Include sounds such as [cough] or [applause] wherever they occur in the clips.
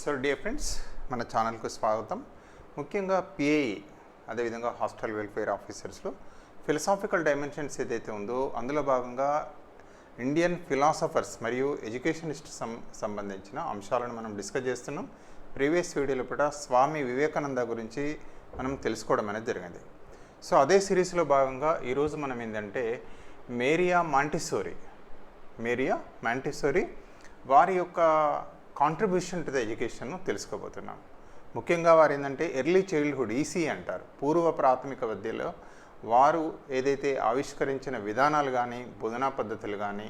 So dear friends మన ఛానల్కు స్వాగతం. ముఖ్యంగా పిఏఈ అదేవిధంగా హాస్టల్ వెల్ఫేర్ ఆఫీసర్స్లో ఫిలసాఫికల్ డైమెన్షన్స్ ఏదైతే ఉందో అందులో భాగంగా ఇండియన్ ఫిలాసఫర్స్ మరియు ఎడ్యుకేషనిస్ట్ సం సంబంధించిన అంశాలను మనం డిస్కస్ చేస్తున్నాం. ప్రీవియస్ వీడియోలో కూడా స్వామి వివేకానంద గురించి మనం తెలుసుకోవడం అనేది జరిగింది. సో అదే సిరీస్లో భాగంగా ఈరోజు మనం ఏంటంటే మేరియా మాంటిసోరీ మేరియా మాంటిసోరీ వారి యొక్క కాంట్రిబ్యూషన్ టు ద ఎడ్యుకేషన్ తెలుసుకోబోతున్నాం. ముఖ్యంగా వారు ఏంటంటే ఎర్లీ చైల్డ్హుడ్ ఈసీ అంటారు. పూర్వ ప్రాథమిక విద్యలో వారు ఏదైతే ఆవిష్కరించిన విధానాలు కానీ బోధనా పద్ధతులు కానీ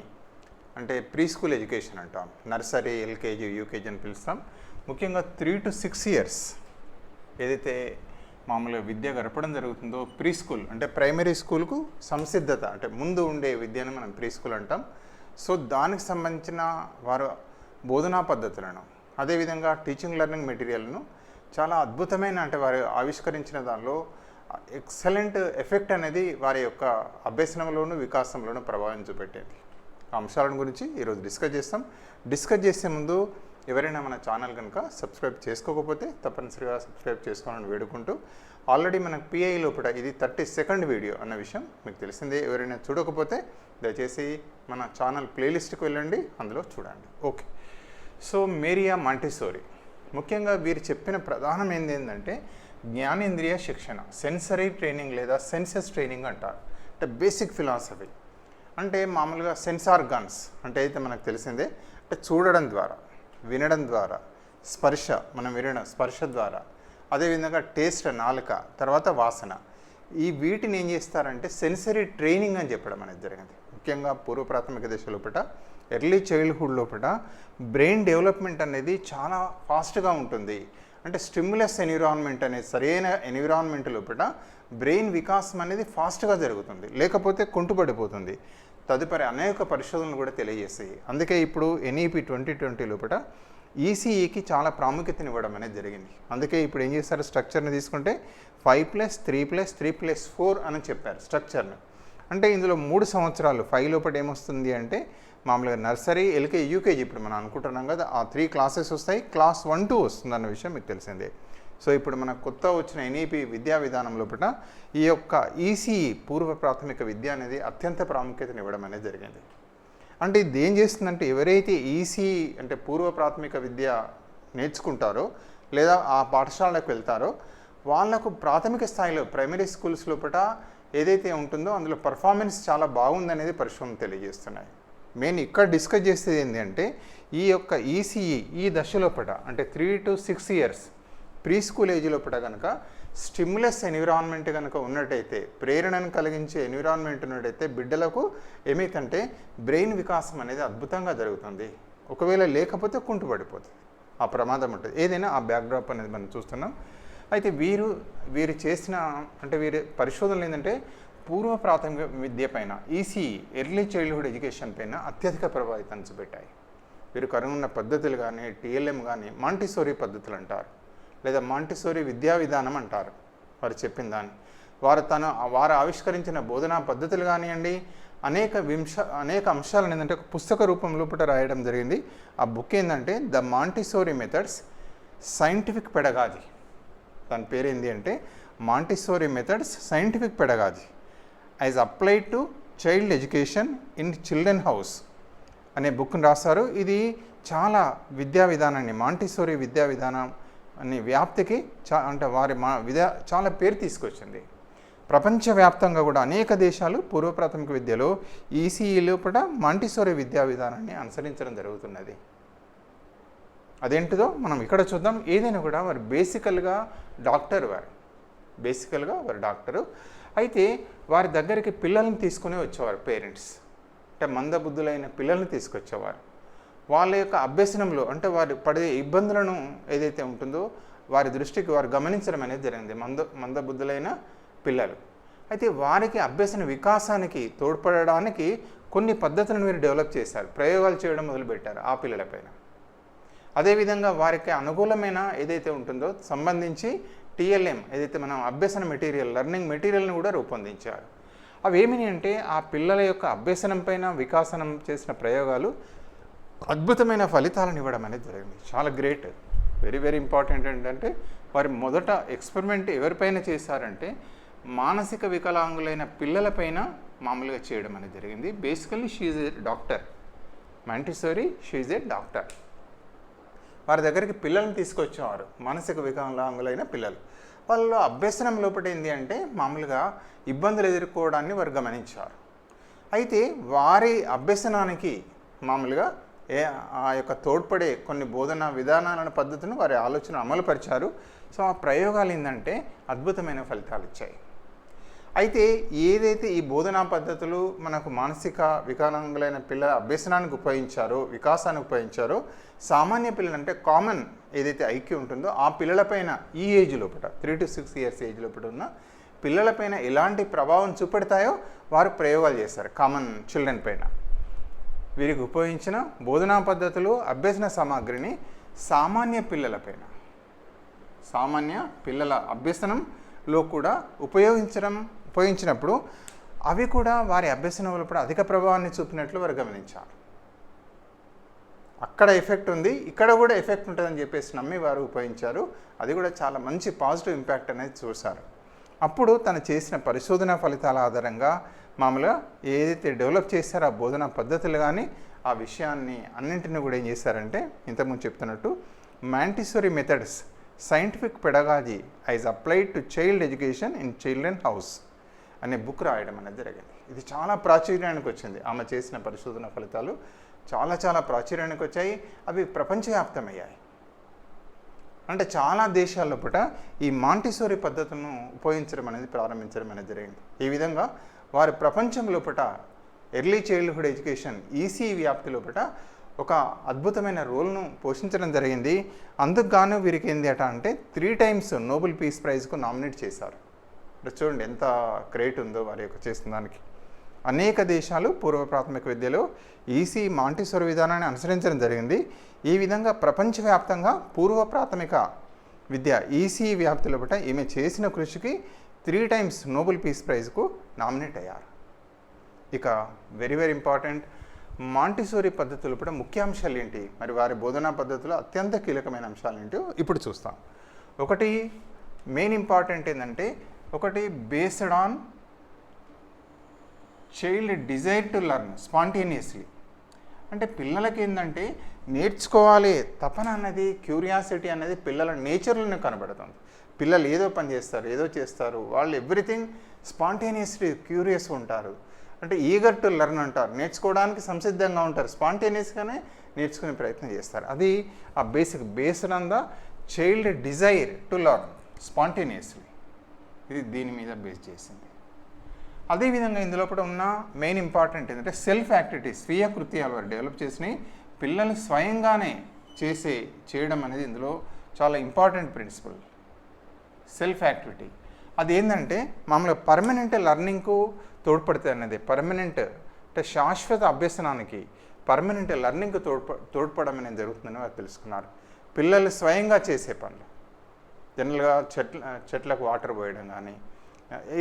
అంటే ప్రీ స్కూల్ ఎడ్యుకేషన్ అంటాం. నర్సరీ ఎల్కేజీ యూకేజీ అని పిలుస్తాం. ముఖ్యంగా త్రీ టు సిక్స్ ఇయర్స్ ఏదైతే మామూలుగా విద్య గడపడం జరుగుతుందో ప్రీ స్కూల్ అంటే ప్రైమరీ స్కూల్కు సంసిద్ధత అంటే ముందు ఉండే విద్యను మనం ప్రీ స్కూల్ అంటాం. సో దానికి సంబంధించిన వారు బోధనా పద్ధతులను అదేవిధంగా టీచింగ్ లెర్నింగ్ మెటీరియల్ను చాలా అద్భుతమైన అంటే వారు ఆవిష్కరించిన దానిలో ఎక్సలెంట్ ఎఫెక్ట్ అనేది వారి యొక్క అభ్యసనంలోను వికాసంలోను ప్రభావం చూపెట్టేది. ఆ అంశాలను గురించి ఈరోజు డిస్కస్ చేస్తాం. డిస్కస్ చేసే ముందు ఎవరైనా మన ఛానల్ కనుక సబ్స్క్రైబ్ చేసుకోకపోతే తప్పనిసరిగా సబ్స్క్రైబ్ చేసుకోవాలని వేడుకుంటూ ఆల్రెడీ మనకు పిఐ లోపల ఇది థర్టీ సెకండ్ వీడియో అన్న విషయం మీకు తెలిసిందే. ఎవరైనా చూడకపోతే దయచేసి మన ఛానల్ ప్లేలిస్ట్కి వెళ్ళండి అందులో చూడండి. Okay so Maria Montessori. ముఖ్యంగా వీరు చెప్పిన ప్రధానం ఏంటంటే జ్ఞానేంద్రియ శిక్షణ సెన్సరీ ట్రైనింగ్ లేదా సెన్సెస్ ట్రైనింగ్ అంటారు. అంటే బేసిక్ ఫిలాసఫీ. అంటే మామూలుగా సెన్సార్ గన్స్ అంటే అయితే మనకు తెలిసిందే. అంటే చూడడం ద్వారా వినడం ద్వారా స్పర్శ మనం వినడం స్పర్శ ద్వారా అదేవిధంగా టేస్ట్ నాలుక తర్వాత వాసన. ఈ వీటిని ఏం చేస్తారంటే సెన్సరీ ట్రైనింగ్ అని చెప్పడం అనేది జరిగింది. ముఖ్యంగా పూర్వ ప్రాథమిక దశ లోపల ఎర్లీ చైల్డ్హుడ్ లోపల బ్రెయిన్ డెవలప్మెంట్ అనేది చాలా ఫాస్ట్గా ఉంటుంది. అంటే స్టిమ్యులస్ ఎన్విరాన్మెంట్ అనేది సరైన ఎన్విరాన్మెంట్ లోపల బ్రెయిన్ వికాసం అనేది ఫాస్ట్గా జరుగుతుంది. లేకపోతే కుంటుపడిపోతుంది. తదుపరి అనేక పరిశోధనలు కూడా తెలియజేస్తాయి. అందుకే ఇప్పుడు ఎన్ఈపి ట్వంటీ ట్వంటీ లోపల ఈసీఈకి చాలా ప్రాముఖ్యతనివ్వడం అనేది జరిగింది. అందుకే ఇప్పుడు ఏం చేశారు? స్ట్రక్చర్ని తీసుకుంటే five plus three plus three plus four అని చెప్పారు స్ట్రక్చర్ను. అంటే ఇందులో మూడు సంవత్సరాలు ఫైవ్ లోపల ఏమొస్తుంది అంటే మామూలుగా నర్సరీ ఎల్కే యూకేజీ ఇప్పుడు మనం అనుకుంటున్నాం కదా ఆ త్రీ క్లాసెస్ వస్తాయి. క్లాస్ వన్ టూ వస్తుందన్న విషయం మీకు తెలిసిందే. సో ఇప్పుడు మన కొత్త వచ్చిన ఎన్ఈపి విద్యా విధానం లోపల ఈ యొక్క ఈసీఈ పూర్వ ప్రాథమిక విద్య అనేది అత్యంత ప్రాముఖ్యతను ఇవ్వడం అనేది జరిగింది. అంటే ఇది ఏం చేస్తుందంటే ఎవరైతే ఈసీ అంటే పూర్వ ప్రాథమిక విద్య నేర్చుకుంటారో లేదా ఆ పాఠశాలకు వెళ్తారో వాళ్ళకు ప్రాథమిక స్థాయిలో ప్రైమరీ స్కూల్స్ లోపల ఏదైతే ఉంటుందో అందులో పర్ఫార్మెన్స్ చాలా బాగుందనేది పరిశ్రమలు తెలియజేస్తున్నాయి. మెయిన్ ఇక్కడ డిస్కస్ చేసేది ఏంటంటే ఈ యొక్క ఈసీఈ ఈ దశ లోపల అంటే three to six years pre school age లోపల కనుక స్టిమ్యులస్ ఎన్విరాన్మెంట్ కనుక ఉన్నట్టయితే ప్రేరణను కలిగించే ఎన్విరాన్మెంట్ ఉన్నట్టయితే బిడ్డలకు ఏమైతుంటే బ్రెయిన్ వికాసం అనేది అద్భుతంగా జరుగుతుంది. ఒకవేళ లేకపోతే కుంటుపడిపోతుంది ఆ ప్రమాదం ఉంటుంది. ఏదైనా ఆ బ్యాక్డ్రాప్ అనేది మనం చూస్తున్నాం. అయితే వీరు వీరు చేసిన అంటే వీరి పరిశోధనలు ఏంటంటే పూర్వ ప్రాథమిక విద్యపైన EC ECE early childhood education పైన అత్యధిక ప్రభావితం చూపెట్టాయి. వీరు కనుగొన్న పద్ధతులు కానీ టీఎల్ఎం కానీ మాంటిసోరీ పద్ధతులు అంటారు. లేదా మాంటిసోరీ విద్యా విధానం అంటారు. వారు చెప్పిన దాన్ని. వారు తను వారు ఆవిష్కరించిన బోధనా పద్ధతులు కానివ్వండి అనేక వింశ అనేక అంశాలను ఏంటంటే ఒక పుస్తక రూపం లోపల రాయడం జరిగింది. ఆ బుక్ ఏంటంటే the Montessori methods scientific pedagogy దాని పేరు ఏంటి అంటే Montessori methods scientific pedagogy as applied to child education in children house అనే బుక్ని రాస్తారు ఇది చాలా విద్యా విధానాన్ని మాంటిసోరీ విద్యా విధానం అనే వ్యాప్తికి చా అంటే వారి మా విద్యా చాలా పేరు తీసుకొచ్చింది. ప్రపంచవ్యాప్తంగా కూడా అనేక దేశాలు పూర్వ ప్రాథమిక విద్యలో ఈసీఈ కూడా మాంటిసోరీ విద్యా విధానాన్ని అనుసరించడం జరుగుతున్నది. అదేంటిదో మనం ఇక్కడ చూద్దాం. ఏదైనా కూడా వారు బేసికల్గా డాక్టర్ వారు. బేసికల్గా వారు డాక్టరు అయితే వారి దగ్గరికి పిల్లల్ని తీసుకునే వచ్చేవారు పేరెంట్స్. అంటే మందబుద్ధులైన పిల్లల్ని తీసుకొచ్చేవారు. వాళ్ళ యొక్క అభ్యసనంలో అంటే వారు పడే ఇబ్బందులను ఏదైతే ఉంటుందో వారి దృష్టికి వారు గమనించడం అనేది జరిగింది. మంద మందబుద్ధులైన పిల్లలు. అయితే వారికి అభ్యసన వికాసానికి తోడ్పడడానికి కొన్ని పద్ధతులను మీరు డెవలప్ చేశారు. ప్రయోగాలు చేయడం మొదలుపెట్టారు ఆ పిల్లలపైన అదేవిధంగా వారికి అనుకూలమైన ఏదైతే ఉంటుందో సంబంధించి టీఎల్ఎం ఏదైతే మనం అభ్యసన మెటీరియల్ లెర్నింగ్ మెటీరియల్ని కూడా రూపొందించారు. అవి ఏమిని అంటే ఆ పిల్లల యొక్క అభ్యసనంపైన వికాసనం చేసిన ప్రయోగాలు అద్భుతమైన ఫలితాలను ఇవ్వడం అనేది జరిగింది. చాలా గ్రేట్. వెరీ వెరీ ఇంపార్టెంట్ ఏంటంటే వారి మొదట ఎక్స్పెరిమెంట్ ఎవరిపైన చేశారంటే మానసిక వికలాంగులైన పిల్లలపైన మామూలుగా చేయడం అనేది జరిగింది. Basically she's a doctor. Montessori she's a doctor. వారి దగ్గరికి పిల్లల్ని తీసుకొచ్చేవారు. మానసిక వికలాంగులైన పిల్లలు. వాళ్ళ అభ్యసనం లోపటేంది ఏంటి అంటే మామూలుగా ఇబ్బందులు ఎదుర్కోవడాన్ని వారు గమనించారు అయితే వారి అభ్యసనానికి మామూలుగా ఏ ఆ యొక్క తోడ్పడే కొన్ని బోధనా విధానాలను పద్ధతులను వారి ఆలోచన అమలుపరిచారు. సో ఆ ప్రయోగాలు ఏంటంటే అద్భుతమైన ఫలితాలు ఇచ్చాయి. అయితే ఏదైతే ఈ బోధనా పద్ధతులు మనకు మానసిక వికలాంగులైన పిల్లల అభ్యసనానికి ఉపయోగించారో వికాసానికి ఉపయోగించారో సామాన్య పిల్లలు అంటే కామన్ ఏదైతే ఐక్యూ ఉంటుందో ఆ పిల్లలపైన ఈ ఏజ్ లోపల three to six years age లోపల ఉన్న పిల్లలపైన ఎలాంటి ప్రభావం చూపెడతాయో వారు ప్రయోగాలు చేస్తారు కామన్ చిల్డ్రన్ పైన. వీరికి ఉపయోగించిన బోధనా పద్ధతులు అభ్యసన సామాగ్రిని సామాన్య పిల్లలపైన సామాన్య పిల్లల అభ్యసనంలో కూడా ఉపయోగించడం ఉపయోగించినప్పుడు అవి కూడా వారి అభ్యసనంలో కూడా అధిక ప్రభావాన్ని చూపినట్లు వారు గమనించారు. అక్కడ ఎఫెక్ట్ ఉంది ఇక్కడ కూడా ఎఫెక్ట్ ఉంటుందని చెప్పేసి నమ్మి వారు ఉపయోగించారు. అది కూడా చాలా మంచి పాజిటివ్ ఇంపాక్ట్ అనేది చూశారు. అప్పుడు తను చేసిన పరిశోధన ఫలితాల ఆధారంగా మామూలుగా ఏదైతే డెవలప్ చేశారో ఆ బోధనా పద్ధతులు కానీ ఆ విషయాన్ని అన్నింటిని కూడా ఏం చేశారంటే ఇంతకుముందు చెప్తున్నట్టు Montessori methods scientific pedagogy as applied to child education in children house అనే బుక్ రాయడం అనేది జరిగింది. ఇది చాలా ప్రాచుర్యానికి వచ్చింది. ఆమె చేసిన పరిశోధన ఫలితాలు చాలా చాలా ప్రాచుర్యానికి వచ్చాయి. అవి ప్రపంచవ్యాప్తమయ్యాయి. అంటే చాలా దేశాల్లో పూట ఈ మాంటిసోరి పద్ధతులను ఉపయోగించడం అనేది ప్రారంభించడం అనేది జరిగింది. ఈ విధంగా వారి ప్రపంచం లోపల ఎర్లీ చైల్డ్హుడ్ ఎడ్యుకేషన్ ఈసీ వ్యాప్తి లోపల ఒక అద్భుతమైన రోల్ను పోషించడం జరిగింది. అందుకు గాను వీరికి ఏంది అట అంటే త్రీ టైమ్స్ నోబెల్ పీస్ ప్రైజ్కు నామినేట్ చేశారు. ఇప్పుడు చూడండి ఎంత క్రేట్ ఉందో వారి యొక్క చేసిన దానికి అనేక దేశాలు పూర్వ ప్రాథమిక విద్యలో ఈసీ మాంటిసోర్ విధానాన్ని అనుసరించడం జరిగింది. ఈ విధంగా ప్రపంచవ్యాప్తంగా పూర్వ ప్రాథమిక విద్య ఈసీ వ్యాప్తి బట్ట ఈమె చేసిన కృషికి త్రీ టైమ్స్ నోబెల్ పీస్ ప్రైజ్కు నామినేట్ అయ్యారు. ఇక వెరీ వెరీ ఇంపార్టెంట్ మాంటిసోరీ పద్ధతులు కూడా ముఖ్యాంశాలు ఏంటి? మరి వారి బోధనా పద్ధతులు అత్యంత కీలకమైన అంశాలు ఏంటో? ఇప్పుడు చూస్తాం. ఒకటి మెయిన్ ఇంపార్టెంట్ ఏంటంటే ఒకటి based on child desire to learn spontaneously అంటే పిల్లలకి ఏంటంటే నేర్చుకోవాలి తపన అన్నది క్యూరియాసిటీ అనేది పిల్లల నేచర్లోనే కనబడుతుంది. పిల్లలు ఏదో పని చేస్తారు ఏదో చేస్తారు వాళ్ళు ఎవ్రీథింగ్ స్పాంటేనియస్లీ క్యూరియస్ ఉంటారు. అంటే ఈగర్ టు లెర్న్ అంటారు నేర్చుకోవడానికి సంసిద్ధంగా ఉంటారు స్పాంటేనియస్గానే నేర్చుకునే ప్రయత్నం చేస్తారు. అది ఆ basic based on the child desire to learn spontaneously ఇది దీని మీద బేస్ చేసింది. అదేవిధంగా ఇందులో కూడా ఉన్న మెయిన్ ఇంపార్టెంట్ ఏంటంటే సెల్ఫ్ యాక్టివిటీ స్వీయ కృత్యాలు వారు డెవలప్ చేసినాయి పిల్లలు స్వయంగానే చేసే చేయడం అనేది ఇందులో చాలా ఇంపార్టెంట్ ప్రిన్సిపల్ సెల్ఫ్ యాక్టివిటీ అది ఏంటంటే మామూలుగా పర్మనెంట్ లెర్నింగ్కు తోడ్పడుతుంది అన్నది పర్మనెంట్ అంటే శాశ్వత అభ్యసనానికి పర్మనెంట్ లెర్నింగ్కు తోడ్ప తోడ్పడమనేది అనేది జరుగుతుందని వారు తెలుసుకున్నారు. పిల్లలు స్వయంగా చేసే పనులు. జనరల్గా చెట్ల చెట్లకు వాటర్ పోయడం కానీ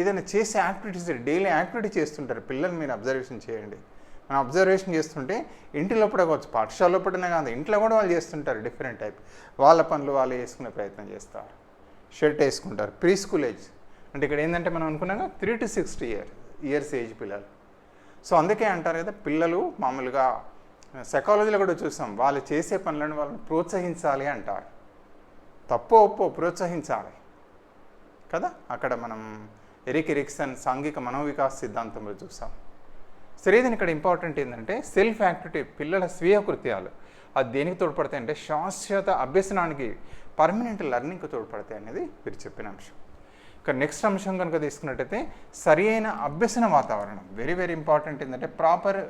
ఏదైనా చేసే యాక్టివిటీస్ డైలీ యాక్టివిటీ చేస్తుంటారు పిల్లలు మీరు అబ్జర్వేషన్ చేయండి. మనం అబ్జర్వేషన్ చేస్తుంటే ఇంటి లోపల కావచ్చు పాఠశాల లోపలనే కాదు ఇంట్లో కూడా వాళ్ళు చేస్తుంటారు డిఫరెంట్ టైప్. వాళ్ళ పనులు వాళ్ళు వేసుకునే ప్రయత్నం చేస్తారు. షర్ట్ వేసుకుంటారు. Pre school age. అంటే ఇక్కడ ఏంటంటే మనం అనుకున్నాగా three to sixty year years age పిల్లలు. సో అందుకే అంటారు కదా పిల్లలు మామూలుగా సైకాలజీలో కూడా చూసాం. వాళ్ళు చేసే పనులను వాళ్ళని ప్రోత్సహించాలి అంటారు. తప్పో ఒప్పో ప్రోత్సహించాలి. కదా? అక్కడ మనం ఎరిక్ ఎరిక్సన్ సాంఘిక మనోవికాస్ సిద్ధాంతంలో చూసాం. శ్రీధన్ ఇక్కడ ఇంపార్టెంట్ ఏంటంటే సెల్ఫ్ యాక్టివిటీ పిల్లల స్వీయ కృత్యాలు అది దేనికి తోడ్పడతాయి అంటే శాశ్వత అభ్యసనానికి పర్మనెంట్ లెర్నింగ్కి తోడ్పడతాయి అనేది మీరు చెప్పిన అంశం. ఇక నెక్స్ట్ అంశం కనుక తీసుకున్నట్టయితే సరి అయిన అభ్యసన వాతావరణం. వెరీ వెరీ ఇంపార్టెంట్ ఏంటంటే ప్రాపర్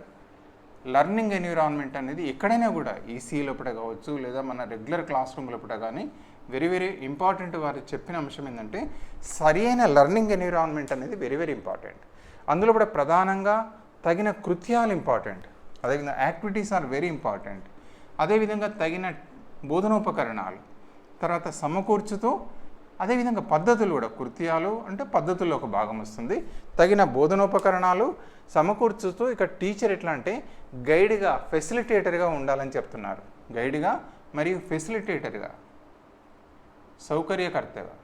లర్నింగ్ ఎన్విరాన్మెంట్ అనేది ఎక్కడైనా కూడా ఈసీ లోపల కావచ్చు లేదా మన రెగ్యులర్ క్లాస్ రూమ్ లోపల కానీ వెరీ వెరీ ఇంపార్టెంట్ వారు చెప్పిన అంశం ఏంటంటే సరి అయిన లర్నింగ్ ఎన్విరాన్మెంట్ అనేది వెరీ వెరీ ఇంపార్టెంట్. అందులో కూడా ప్రధానంగా తగిన కృత్యాలు ఇంపార్టెంట్. అదేవిధంగా యాక్టివిటీస్ ఆర్ వెరీ ఇంపార్టెంట్. అదేవిధంగా తగిన బోధనోపకరణాలు. తర్వాత సమకూర్చుతూ అదేవిధంగా పద్ధతులు కూడా కృత్యాలు అంటే పద్ధతుల్లో ఒక భాగం వస్తుంది. తగిన బోధనోపకరణాలు సమకూర్చుతూ ఇక టీచర్ ఎట్లా అంటే గైడ్గా ఫెసిలిటేటర్గా ఉండాలని చెప్తున్నారు. గైడ్గా మరియు ఫెసిలిటేటర్గా. సౌకర్యకర్తగా.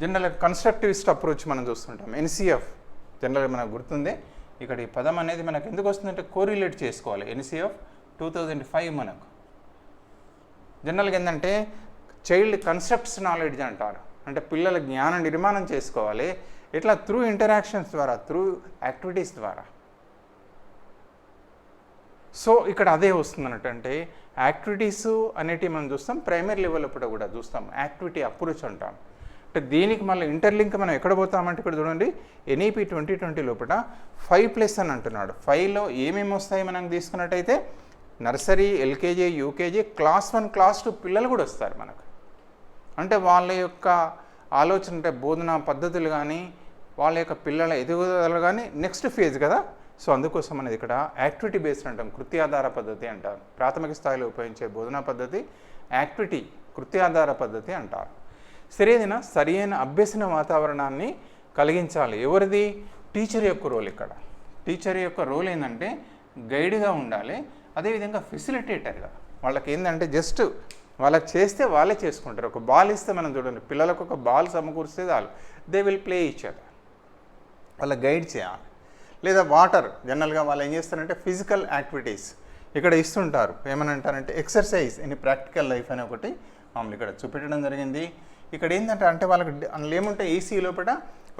జనరల్ కన్స్ట్రక్టివిస్ట్ అప్రోచ్ మనం చూస్తుంటాం. ఎన్సిఎఫ్ జనరల్ మనకు గుర్తుంది. ఇక్కడ ఈ పదం అనేది మనకు ఎందుకు వస్తుందంటే కోరిలేట్ చేసుకోవాలి. ఎన్సిఎఫ్ టూ థౌజండ్ ఫైవ్ మనకు. జనరల్గా ఏంటంటే చైల్డ్ కన్సెప్ట్స్ నాలెడ్జ్ అంటారు. అంటే పిల్లల జ్ఞాన నిర్మాణం చేసుకోవాలి. ఇట్లా త్రూ ఇంటరాక్షన్స్ ద్వారా త్రూ యాక్టివిటీస్ ద్వారా. సో ఇక్కడ అదే వస్తుంది అన్నట్టు అంటే యాక్టివిటీస్ అనేటివి మనం చూస్తాం. ప్రైమరీ లెవెల్ అప్పుడు కూడా చూస్తాం. యాక్టివిటీ అప్రోచ్ అంటాం. అంటే దీనికి మళ్ళీ ఇంటర్లింక్ మనం ఎక్కడ పోతామంటే ఇక్కడ చూడండి. ఎన్ఈపి ట్వంటీ ట్వంటీ లోపల ఫైవ్ ప్లస్ అని అంటున్నాడు. ఫైవ్లో ఏమేమి వస్తాయి మనం తీసుకున్నట్టయితే nursery LKG UKG class one class two పిల్లలు కూడా వస్తారు మనకు. అంటే వాళ్ళ యొక్క ఆలోచన అంటే బోధనా పద్ధతులు కానీ వాళ్ళ యొక్క పిల్లల ఎదుగుదల కానీ నెక్స్ట్ ఫేజ్ కదా. సో అందుకోసం అనేది ఇక్కడ యాక్టివిటీ బేస్డ్ అంటాం ఆధార పద్ధతి అంటారు ప్రాథమిక స్థాయిలో ఉపయోగించే బోధనా పద్ధతి యాక్టివిటీ కృత్యాధార పద్ధతి అంటారు. సరైన సరైన అభ్యసన వాతావరణాన్ని కలిగించాలి. ఎవరిది? టీచర్ యొక్క రోల్ ఇక్కడ. టీచర్ యొక్క రోల్ ఏంటంటే గైడ్గా ఉండాలి. అదేవిధంగా ఫెసిలిటేటర్గా వాళ్ళకి ఏంటంటే జస్ట్ వాళ్ళకి చేస్తే వాళ్ళే చేసుకుంటారు. ఒక బాల్ ఇస్తే మనం చూడండి పిల్లలకు ఒక బాల్ సమకూరిస్తే చాలు. దే విల్ ప్లే ఇచ్చారు వాళ్ళకి వాళ్ళ గైడ్ చేయాలి. లేదా వాటర్ జనరల్గా వాళ్ళు ఏం చేస్తారంటే ఫిజికల్ యాక్టివిటీస్ ఇక్కడ ఇస్తుంటారు. ఏమని అంటారంటే ఎక్సర్సైజ్ ఇన్ ప్రాక్టికల్ లైఫ్ అని ఒకటి మామూలు ఇక్కడ చూపెట్టడం జరిగింది. ఇక్కడ ఏంటంటే అంటే వాళ్ళకి అందులో ఏముంటే ఏసీ లోపల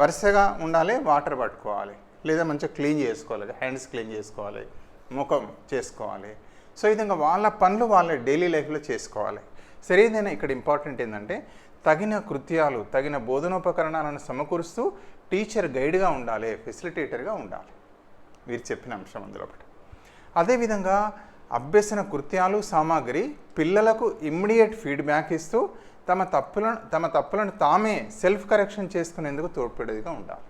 వరుసగా ఉండాలి వాటర్ పట్టుకోవాలి. లేదా మంచిగా క్లీన్ చేసుకోవాలి. హ్యాండ్స్ క్లీన్ చేసుకోవాలి. ముఖం చేసుకోవాలి. సో ఈ విధంగా వాళ్ళ పనులు వాళ్ళ డైలీ లైఫ్లో చేసుకోవాలి. సరేదైనా ఇక్కడ ఇంపార్టెంట్ ఏంటంటే తగిన కృత్యాలు తగిన బోధనోపకరణాలను సమకూరుస్తూ టీచర్ గైడ్గా ఉండాలి ఫెసిలిటేటర్గా ఉండాలి. వీరు చెప్పిన అంశం అందులో ఒకటి. అదేవిధంగా అభ్యసన కృత్యాలు సామాగ్రి పిల్లలకు ఇమ్మీడియట్ ఫీడ్బ్యాక్ ఇస్తూ తమ తప్పులను తమ తప్పులను తామే సెల్ఫ్ కరెక్షన్ చేసుకునేందుకు తోడ్పడేదిగా ఉండాలి.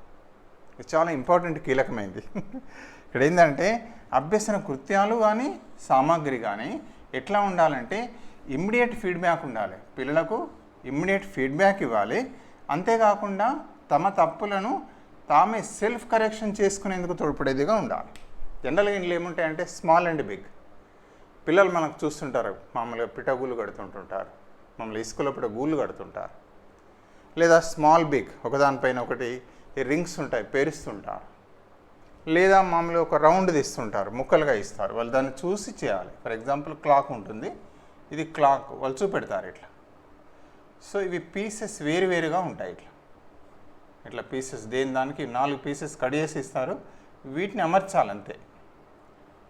ఇది చాలా ఇంపార్టెంట్ కీలకమైంది. [laughs] ఇక్కడ ఏంటంటే అభ్యసన కృత్యాలు కానీ సామాగ్రి కానీ ఎట్లా ఉండాలంటే ఇమ్మీడియట్ ఫీడ్బ్యాక్ ఉండాలి. పిల్లలకు ఇమ్మీడియట్ ఫీడ్బ్యాక్ ఇవ్వాలి. అంతేకాకుండా తమ తప్పులను తామే సెల్ఫ్ కరెక్షన్ చేసుకునేందుకు తోడ్పడేదిగా ఉండాలి. జనరల్గా ఇంట్లో ఏముంటాయంటే స్మాల్ అండ్ బిగ్. పిల్లలు మనకు చూస్తుంటారు మామూలుగా పిటగూలు కడుతుంటుంటారు మమ్మల్ని ఇసుకలో పిట గూళ్ళు కడుతుంటారు. లేదా స్మాల్ బిగ్ ఒకదానిపైన ఒకటి రింగ్స్ ఉంటాయి పేరుస్తుంటారు. లేదా మామూలుగా ఒక రౌండ్ ఇస్తుంటారు ముక్కలుగా ఇస్తారు. వాళ్ళు దాన్ని చూసి చేయాలి. ఫర్ ఎగ్జాంపుల్ క్లాక్ ఉంటుంది. ఇది క్లాక్ వాళ్ళు చూపెడతారు ఇట్లా. సో ఇవి పీసెస్ వేరువేరుగా ఉంటాయి ఇట్లా. ఇట్లా పీసెస్ దేని దానికి నాలుగు పీసెస్ కడిగేసి ఇస్తారు. వీటిని అమర్చాలి అంతే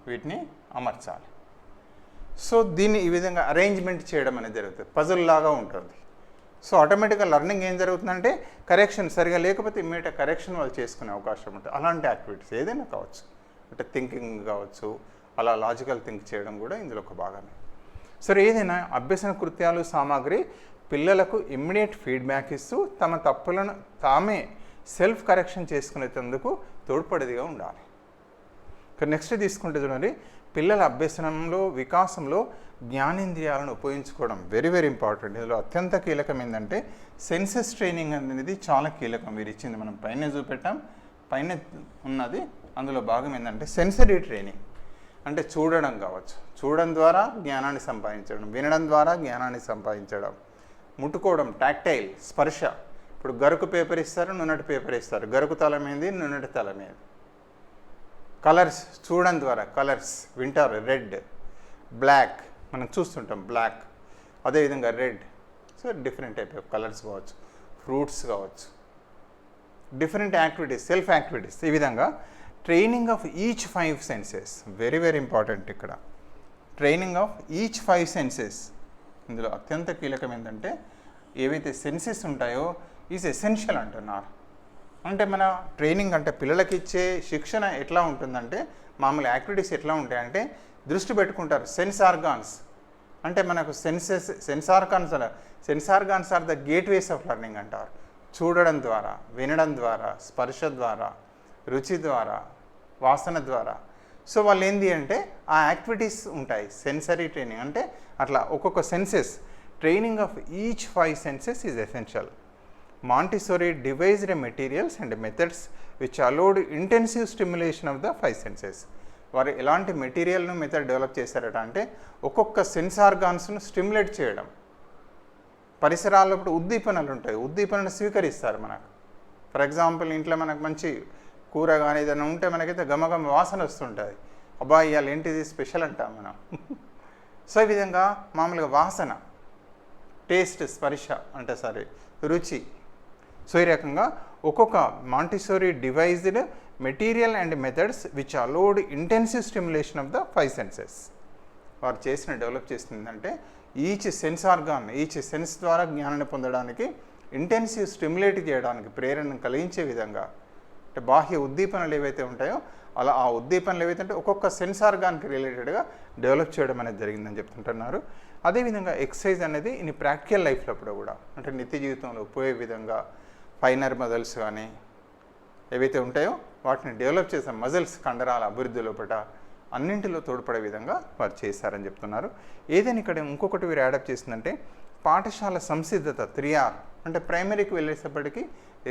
వీటిని అమర్చాలి. సో దీన్ని ఈ విధంగా అరేంజ్మెంట్ చేయడం అనేది జరుగుతుంది. పజల్ లాగా ఉంటుంది. సో ఆటోమేటిక్గా లర్నింగ్ ఏం జరుగుతుందంటే కరెక్షన్ సరిగా లేకపోతే ఇమ్మీడియట్ కరెక్షన్ వాళ్ళు చేసుకునే అవకాశం ఉంటుంది. అలాంటి యాక్టివిటీస్ ఏదైనా కావచ్చు. అంటే థింకింగ్ కావచ్చు అలా లాజికల్ థింక్ చేయడం కూడా ఇందులో ఒక భాగమే. సరే ఏదైనా అభ్యసన కృత్యాలు సామాగ్రి పిల్లలకు ఇమ్మీడియట్ ఫీడ్బ్యాక్ ఇస్తూ తమ తప్పులను తామే సెల్ఫ్ కరెక్షన్ చేసుకునేందుకు తోడ్పడేదిగా ఉండాలి. ఇక నెక్స్ట్ తీసుకుంటే చూడండి పిల్లల అభ్యసనంలో వికాసంలో జ్ఞానేంద్రియాలను ఉపయోగించుకోవడం వెరీ వెరీ ఇంపార్టెంట్ ఇందులో అత్యంత కీలకం ఏంటంటే సెన్సెస్ ట్రైనింగ్ అనేది చాలా కీలకం. మీరు ఇచ్చింది మనం పైన చూపెట్టాం. పైన ఉన్నది. అందులో భాగం ఏంటంటే సెన్సరీ ట్రైనింగ్ అంటే చూడడం కావచ్చు. చూడడం ద్వారా జ్ఞానాన్ని సంపాదించడం వినడం ద్వారా జ్ఞానాన్ని సంపాదించడం. ముట్టుకోవడం టాక్టైల్ స్పర్శ. ఇప్పుడు గరుకు పేపర్ ఇస్తారు నున్నటి పేపర్ ఇస్తారు. గరుకు తల నున్నటి తల మీద కలర్స్ చూడడం ద్వారా కలర్స్ వింటారు రెడ్ బ్లాక్ మనం చూస్తుంటాం బ్లాక్ అదేవిధంగా red. So different type of colours కావచ్చు ఫ్రూట్స్ కావచ్చు. Different activities self activities. ఈ విధంగా training of each five senses very very important ఇక్కడ. Training of each five senses. ఇందులో అత్యంత కీలకం ఏంటంటే ఏవైతే సెన్సెస్ ఉంటాయో ఈజ్ ఎసెన్షియల్ అంటున్నారు. అంటే మన ట్రైనింగ్ అంటే పిల్లలకి ఇచ్చే శిక్షణ ఎట్లా ఉంటుందంటే మామూలు యాక్టివిటీస్ ఎట్లా ఉంటాయంటే దృష్టి పెట్టుకుంటారు సెన్స్ ఆర్గాన్స్. అంటే మనకు senses sense organs sense organs are the gateways of learning అంటారు. చూడడం ద్వారా వినడం ద్వారా స్పర్శ ద్వారా రుచి ద్వారా వాసన ద్వారా. సో వాళ్ళు ఏంటి అంటే ఆ యాక్టివిటీస్ ఉంటాయి సెన్సరీ ట్రైనింగ్. అంటే అట్లా ఒక్కొక్క senses training of each five senses is essential. Montessori devised materials and methods which allowed intensive stimulation of the five senses. వారు ఎలాంటి మెటీరియల్ను మెథడ్ డెవలప్ చేశారట అంటే ఒక్కొక్క సెన్స్ ఆర్గాన్స్ను స్టిమ్యులేట్ చేయడం. పరిసరాల్లో ఇప్పుడు ఉద్దీపనలు ఉంటాయి. ఉద్దీపనను స్వీకరిస్తారు మనకు. ఫర్ ఎగ్జాంపుల్ ఇంట్లో మనకు మంచి కూర కానీ ఏదైనా ఉంటే మనకైతే గమగమ వాసన వస్తుంటుంది. అబ్బాయి ఇవాళ ఏంటిది స్పెషల్ అంటాం మనం. సో ఈ విధంగా మామూలుగా వాసన టేస్ట్ స్పర్శ అంటే సారీ రుచి సో ఈ రకంగా ఒక్కొక్క Montessori devised material and methods which allowed intensive stimulation of the five senses వారు చేసిన డెవలప్ చేసిందంటే each sense organ each sense ద్వారా జ్ఞానాన్ని పొందడానికి ఇంటెన్సివ్ స్టిమ్యులేట్ చేయడానికి ప్రేరణను కలిగించే విధంగా అంటే బాహ్య ఉద్దీపనలు ఏవైతే ఉంటాయో అలా ఆ ఉద్దీపనలు ఏవైతే అంటే ఒక్కొక్క సెన్స్ ఆర్గాన్కి రిలేటెడ్గా డెవలప్ చేయడం అనేది జరిగిందని చెప్తుంటున్నారు. అదేవిధంగా ఎక్సర్సైజ్ అనేది ఇన్ని ప్రాక్టికల్ లైఫ్లో కూడా అంటే నిత్య జీవితంలో పోయే విధంగా ఫైనర్ మజల్స్ కానీ ఏవైతే ఉంటాయో వాటిని డెవలప్ చేసే మజిల్స్ కండరాల అభివృద్ధి లోపల అన్నింటిలో తోడ్పడే విధంగా వారు చేశారని చెప్తున్నారు. ఏదైనా ఇక్కడ ఇంకొకటి వీరు యాడప్ చేసిందంటే పాఠశాల సంసిద్ధత త్రీ ఆర్ అంటే ప్రైమరీకి వెళ్ళేటప్పటికి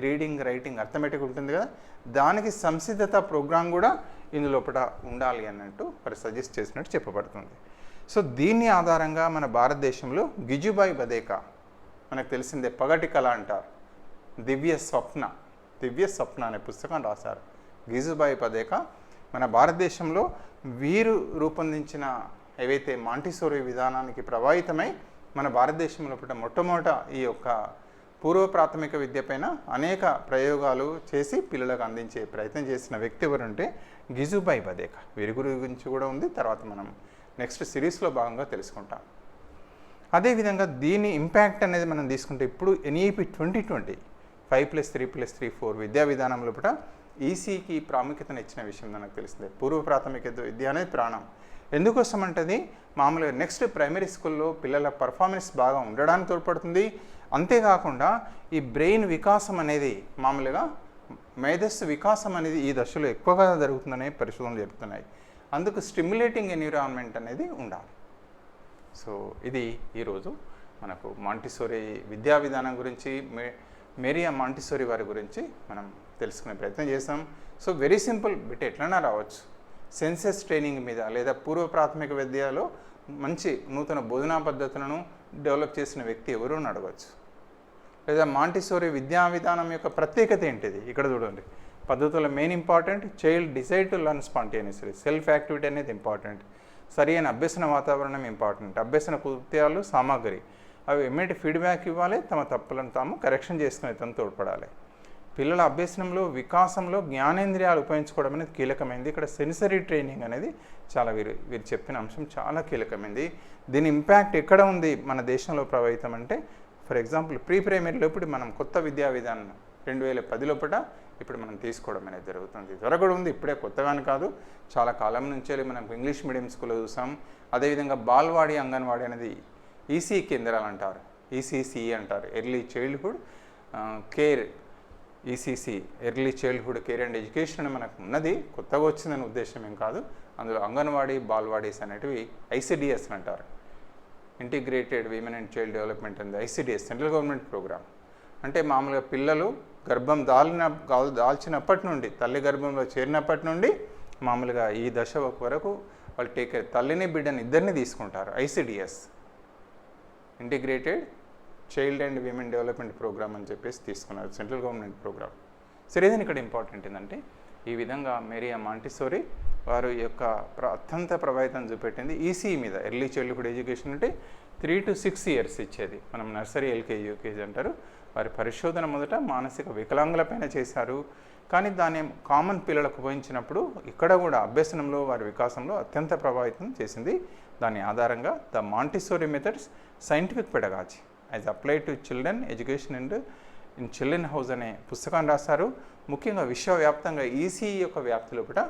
రీడింగ్ రైటింగ్ అర్థమెటిక్ ఉంటుంది కదా దానికి సంసిద్ధత ప్రోగ్రాం కూడా ఇందులోపల ఉండాలి అన్నట్టు వారు సజెస్ట్ చేసినట్టు చెప్పబడుతుంది. సో దీన్ని ఆధారంగా మన భారతదేశంలో గిజుబాయి బదేకా మనకు తెలిసిందే పగటి కళ అంటారు. దివ్య స్వప్న దివ్య స్వప్న అనే పుస్తకం రాశారు. గిజుబాయి పదేక మన భారతదేశంలో వీరు రూపొందించిన ఏవైతే మాంటిసోరీ విధానానికి ప్రభావితమై మన భారతదేశంలో పుట్టిన మొట్టమొదట ఈ యొక్క పూర్వ ప్రాథమిక విద్య పైన అనేక ప్రయోగాలు చేసి పిల్లలకు అందించే ప్రయత్నం చేసిన వ్యక్తి ఎవరంటే గిజుబాయి బదేక వీరి గురించి కూడా ఉంది. తర్వాత మనం నెక్స్ట్ సిరీస్లో భాగంగా తెలుసుకుంటాం. అదేవిధంగా దీని ఇంపాక్ట్ అనేది మనం తీసుకుంటే ఇప్పుడు NEP twenty twenty five plus three plus three four విద్యా విధానం లోపల ఈసీకి ప్రాముఖ్యతను ఇచ్చిన విషయం మనకు తెలిసిందే. పూర్వ ప్రాథమిక విద్య అనేది ప్రాణం. ఎందుకోసం అంటది మామూలుగా నెక్స్ట్ ప్రైమరీ స్కూల్లో పిల్లల పర్ఫార్మెన్స్ బాగా ఉండడానికి తోడ్పడుతుంది. అంతేకాకుండా ఈ బ్రెయిన్ వికాసం అనేది మామూలుగా మేధస్సు వికాసం అనేది ఈ దశలో ఎక్కువగా జరుగుతుందనే పరిశోధనలు చెబుతున్నాయి అందుకు స్టిమ్యులేటింగ్ ఎన్విరాన్మెంట్ అనేది ఉండాలి. సో ఇది ఈరోజు మనకు మాంటిసోరీ విద్యా విధానం గురించి మే మేరియా మాంటిసోరీ వారి గురించి మనం తెలుసుకునే ప్రయత్నం చేసాం సో వెరీ సింపుల్ బిట్ ఎట్లన్నా రావచ్చు. సెన్సెస్ ట్రైనింగ్ మీద లేదా పూర్వ ప్రాథమిక విద్యలో మంచి నూతన బోధనా పద్ధతులను డెవలప్ చేసిన వ్యక్తి ఎవరు అని అడగవచ్చు లేదా మాంటిసోరీ విద్యా విధానం యొక్క ప్రత్యేకత ఏంటిది? ఇక్కడ చూడండి. పద్ధతుల main important child decide to learn spontaneously self activity అనేది ఇంపార్టెంట్ సరి అయిన అభ్యసన వాతావరణం ఇంపార్టెంట్ అభ్యసన కృత్యాలు సామాగ్రి. అవి ఇమ్మీడియట్ ఫీడ్బ్యాక్ ఇవ్వాలి తమ తప్పులను తాము కరెక్షన్ చేసుకునే తను తోడ్పడాలి. పిల్లల అభ్యసనంలో వికాసంలో జ్ఞానేంద్రియాలు ఉపయోగించుకోవడం అనేది కీలకమైంది. ఇక్కడ సెన్సరీ ట్రైనింగ్ అనేది చాలా వీరు వీరు చెప్పిన అంశం చాలా కీలకమైంది. దీని ఇంపాక్ట్ ఎక్కడ ఉంది మన దేశంలో ప్రభావితం అంటే ఫర్ ఎగ్జాంపుల్ ప్రీ ప్రైమరీలో ఇప్పుడు మనం కొత్త విద్యా విధానం రెండు వేల పది లోపల ఇప్పుడు మనం తీసుకోవడం అనేది జరుగుతుంది. త్వర కూడా ఉంది ఇప్పుడే కొత్తగాని కాదు. చాలా కాలం నుంచే మనం ఇంగ్లీష్ మీడియం స్కూల్లో చూసాం. అదేవిధంగా బాల్వాడి అంగన్వాడి అనేది ఈసీ కేంద్రాలు అంటారు. ఈసీసీ అంటారు. Early childhood care ECC early childhood care and education అని మనకు ఉన్నది. కొత్తగా వచ్చిందనే ఉద్దేశం ఏం కాదు. అందులో అంగన్వాడీ బాల్వాడీస్ అనేటివి ఐసిడిఎస్ అంటారు. Integrated women and child development అనేది ఐసిడిఎస్ సెంట్రల్ గవర్నమెంట్ ప్రోగ్రామ్ అంటే మామూలుగా పిల్లలు గర్భం దాలిన దాల్చినప్పటి నుండి తల్లి గర్భంలో చేరినప్పటి నుండి మామూలుగా ఈ దశ వరకు వాళ్ళు టేక్ తల్లిని బిడ్డని ఇద్దరిని తీసుకుంటారు. ICDS integrated child and women development programme అని చెప్పేసి తీసుకున్నారు సెంట్రల్ గవర్నమెంట్ ప్రోగ్రామ్. సరే ఏదైనా ఇక్కడ ఇంపార్టెంట్ ఏంటంటే ఈ విధంగా మేరియా మాంటిసోరీ వారు యొక్క ప్ర అత్యంత ప్రభావితం చూపెట్టింది ఈసీ మీద. ఎర్లీ చైల్డ్హుడ్ ఎడ్యుకేషన్ అంటే త్రీ టు సిక్స్ ఇయర్స్ ఇచ్చేది. మనం నర్సరీ ఎల్కేజీ యూకేజీ అంటారు. వారి పరిశోధన మొదట మానసిక వికలాంగులపైన చేశారు. కానీ దాన్ని కామన్ పిల్లలకు ఉపయోగించినప్పుడు ఇక్కడ కూడా అభ్యసనంలో వారి వికాసంలో అత్యంత ప్రభావితం చేసింది దాని ఆధారంగా the Montessori methods scientific pedagogy as apply to children education and in children house అనే పుస్తకాన్ని రాశారు. ముఖ్యంగా విశ్వవ్యాప్తంగా ఈసీఈ యొక్క వ్యాప్తి కూడా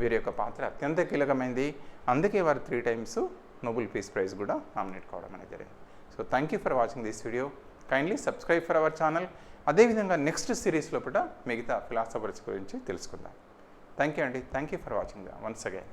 వీరి యొక్క పాత్ర అత్యంత కీలకమైంది. అందుకే వారు three times Nobel peace prize కూడా నామినేట్ కావడం అనేది జరిగింది. So thank you for watching this video kindly subscribe for our channel అదేవిధంగా నెక్స్ట్ సిరీస్ లోపల మిగతా ఫిలాసఫర్స్ గురించి తెలుసుకుందాం. థ్యాంక్ యూ అండి. Thank you for watching once again.